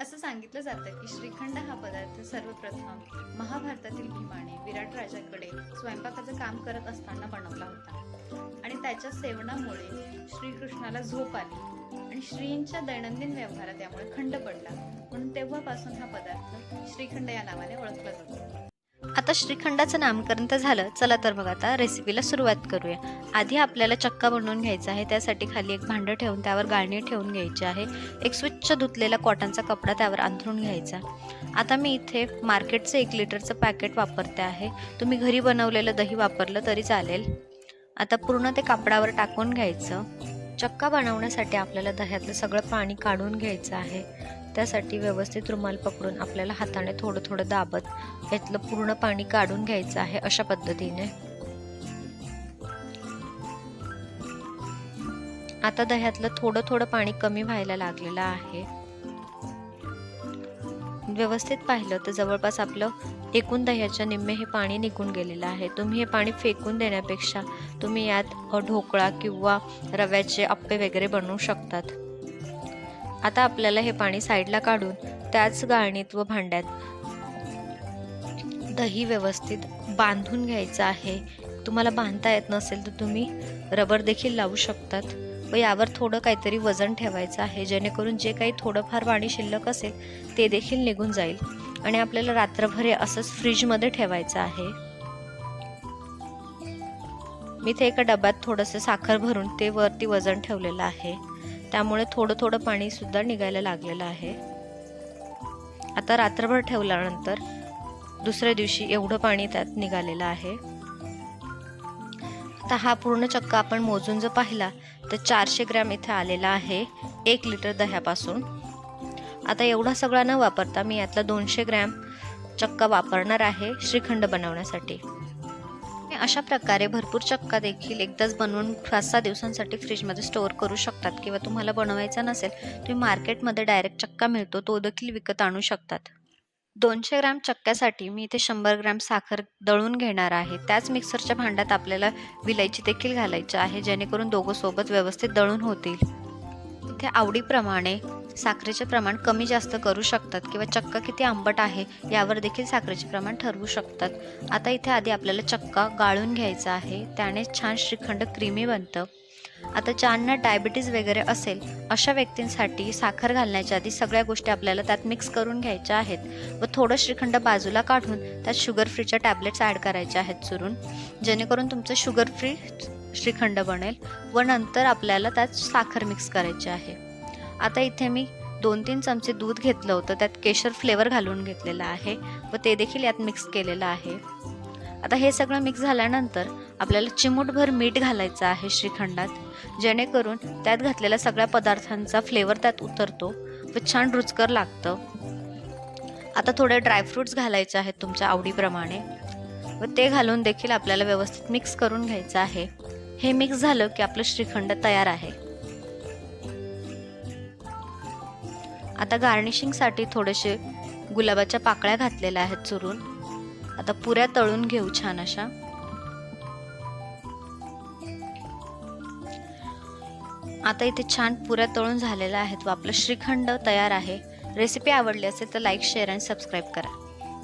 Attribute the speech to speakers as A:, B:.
A: असं सांगितलं जातं की श्रीखंड हा पदार्थ सर्वप्रथम महाभारतातील भीमाने विराट राजाकडे स्वयंपाकाचं काम करत असताना बनवला होता. आणि त्याच्या सेवनामुळे श्रीकृष्णाला झोप आली. आणि श्रींच्या दैनंदिन व्यवहारात यामुळे खंड पडला. म्हणून तेव्हापासून हा पदार्थ श्रीखंड या नावाने ओळखला जातो.
B: आता श्रीखंडाचं नामकरण तर झालं. चला तर मग आता रेसिपीला सुरुवात करूया. आधी आपल्याला चक्का बनवून घ्यायचा आहे. त्यासाठी खाली एक भांडं ठेवून त्यावर गाळणी ठेवून घ्यायची आहे. एक स्वच्छ धुतलेला कॉटनचा कपडा त्यावर अंथरून घ्यायचा. आता मी इथे मार्केटचं एक लिटरचं पॅकेट वापरते आहे. तुम्ही घरी बनवलेलं दही वापरलं तरी चालेल. आता पूर्ण ते कापडावर टाकून घ्यायचं. चक्का बनवण्यासाठी आपल्याला दह्यातलं सगळं पाणी काढून घ्यायचं आहे. त्यासाठी व्यवस्थित रुमाल पकडून आपल्याला हाताने थोडं थोडं दाबत यातलं पूर्ण पाणी काढून घ्यायचं आहे अशा पद्धतीने. आता दह्यातलं थोडं थोडं पाणी कमी व्हायला लागलेलं आहे. व्यवस्थित पाहिलं तर जवळपास आपलं एकूण दह्याच्या निम्मे हे पाणी निघून गेलेलं आहे. तुम्ही हे पाणी फेकून देण्यापेक्षा तुम्ही यात ढोकळा किंवा रव्याचे अप्पे वगैरे बनवू शकतात. आता आपल्याला हे पाणी साईडला काढून त्याच गाळणीत व भांड्यात दही व्यवस्थित बांधून घ्यायचं आहे. तुम्हाला बांधता येत नसेल तर तुम्ही रबर देखील लावू शकतात. व यावर थोडं काहीतरी वजन ठेवायचं आहे. जेणेकरून जे काही थोडंफार पाणी शिल्लक असेल ते देखील निघून जाईल. आणि आपल्याला रात्रभर हे असंच फ्रीजमध्ये ठेवायचं आहे. मी ते एका डब्यात थोडंसं साखर भरून ते वरती वजन ठेवलेलं आहे. त्यामुळे थोडं थोडं पाणी सुद्धा निघायला लागलेलं आहे. आता रात्रभर ठेवल्यानंतर दुसऱ्या दिवशी एवढं पाणी त्यात निघालेलं आहे. आता हा पूर्ण चक्का आपण मोजून जर पाहिला तर चारशे ग्रॅम इथे आलेला आहे एक लिटर दह्यापासून. आता एवढा सगळा न वापरता मी यातला दोनशे ग्रॅम चक्का वापरणार आहे श्रीखंड बनवण्यासाठी. अशा प्रकारे भरपूर चक्का देखील एकदाच बनवून पाच सहा दिवसांसाठी फ्रीजमध्ये स्टोअर करू शकतात किंवा तुम्हाला बनवायचा नसेल तुम्ही मार्केटमध्ये डायरेक्ट चक्का मिळतो तो देखील विकत आणू शकतात. दोनशे ग्रॅम चक्क्यासाठी मी इथे शंभर ग्रॅम साखर दळून घेणार आहे. त्याच मिक्सरच्या भांड्यात आपल्याला विलायची देखील घालायची आहे जेणेकरून दोघं सोबत व्यवस्थित दळून होतील. इथे आवडीप्रमाणे साखरेचे प्रमाण कमी जास्त करू शकतात किंवा चक्का किती आंबट आहे यावर देखील साखरेचे प्रमाण ठरवू शकतात. आता इथे आधी आपल्याला चक्का गाळून घ्यायचा आहे. त्याने छान श्रीखंड क्रीमी बनतं. आता ज्यांना डायबिटीज वगैरे असेल अशा व्यक्तींसाठी साखर घालण्याच्या आधी सगळ्या गोष्टी आपल्याला त्यात मिक्स करून घ्यायच्या आहेत व थोडं श्रीखंड बाजूला काढून त्यात शुगर फ्रीच्या टॅबलेट्स ॲड करायच्या आहेत चुरून. जेणेकरून तुमचं शुगर फ्री श्रीखंड बनेल व नंतर आपल्याला त्यात साखर मिक्स करायची आहे. आता इथे मी दोन तीन चमचे दूध घेतलं होतं त्यात केशर फ्लेवर घालून घेतलेलं आहे व ते देखील यात मिक्स केलेलं आहे. आता हे सगळं मिक्स झाल्यानंतर आपल्याला चिमूटभर मीठ घालायचं आहे श्रीखंडात जेणेकरून त्यात घातलेल्या सगळ्या पदार्थांचा फ्लेवर त्यात उतरतो व छान रुचकर लागतं. आता थोडे ड्रायफ्रूट्स घालायचे आहेत तुमच्या आवडीप्रमाणे व ते घालून देखील आपल्याला व्यवस्थित मिक्स करून घ्यायचं आहे. हे मिक्स झालं की आपलं श्रीखंड तयार आहे. आता गार्निशिंगसाठी थोडेसे गुलाबाच्या पाकळ्या घातलेल्या आहेत चुरून. आता पुऱ्या तळून घेऊ छान अशा. आता इथे छान पुऱ्या तळून झालेल्या आहेत व आपलं श्रीखंड तयार आहे. रेसिपी आवडली असेल तर लाईक शेअर आणि सबस्क्राईब करा.